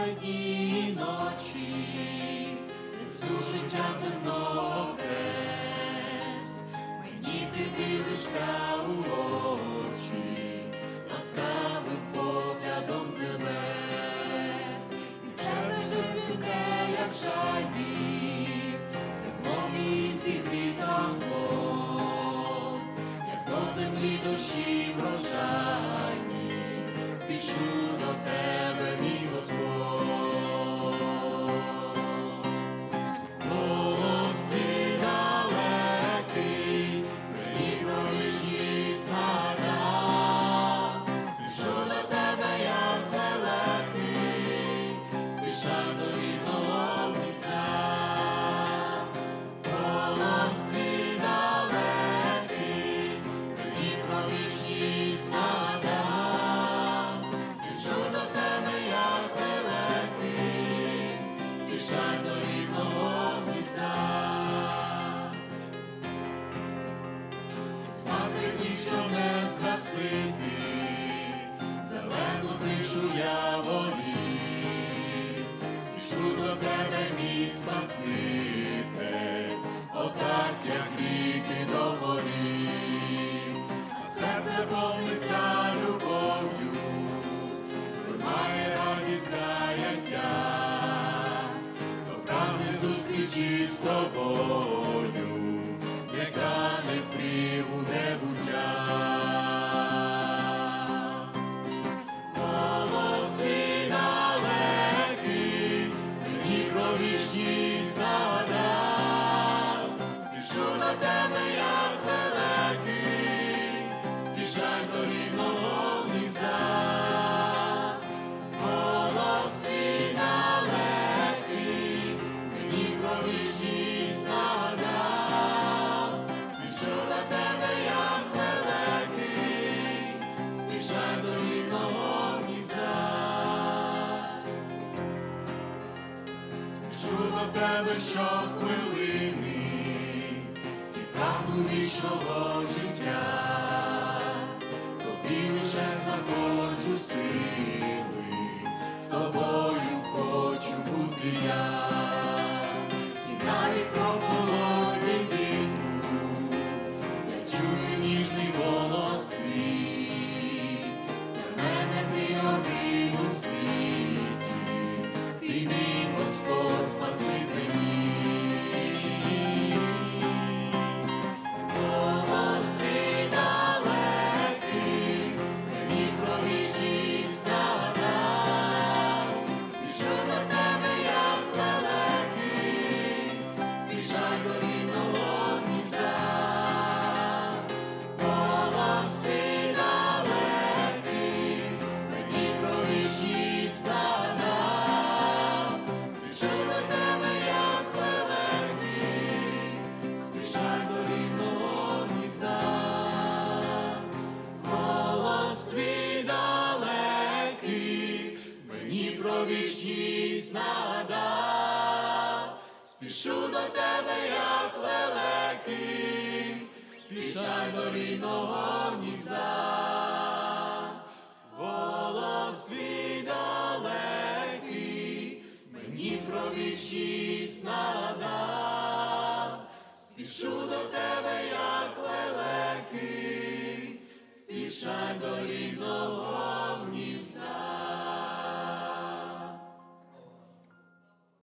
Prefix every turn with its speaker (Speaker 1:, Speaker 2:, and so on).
Speaker 1: тебе дні і ночі, несу життя земного мені ти дивишся у очі, ласкавим поглядом з небес, і серце вже цвіте, як жайві, теплом і зігріта плоть, як до землі дощі врожайні, спішу до тебе, не зелену тишу я волів, спішу до тебе, мій Спаситель, отак, як ріки до морі, а серце повниться любов'ю, тримає радість каяття, то прагне зустрічі з тобою, тебе щохвилини і правду вічного життя, тобі лише знаходжу сили, з тобою хочу бути я, спішу до тебе, як лелеки, спішай до рідного гнізда, голос твій далекий, мені про вічі снада, спішу до тебе, як лелеки, спішай до рідного.